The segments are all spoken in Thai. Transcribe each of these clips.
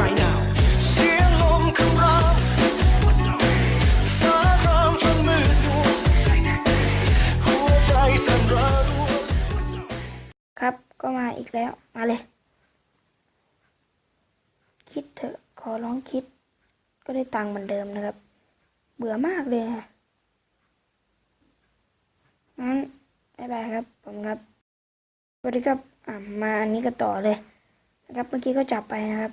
right now ครับก็มาอีกแล้ว มาเลย คิดเถอะ ขอร้องคิด ก็ได้ตังค์เหมือนเดิมนะครับ เบื่อมากเลยนะงั้นบายบายครับ ผมครับสวัสดีครับ อ่ามาอันนี้ก็ต่อเลยนะครับ เมื่อกี้ก็จับไปนะครับ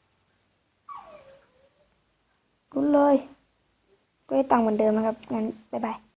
นเลย ก็ได้ตังค์เหมือนเดิมนะครับ งั้น บ๊ายบาย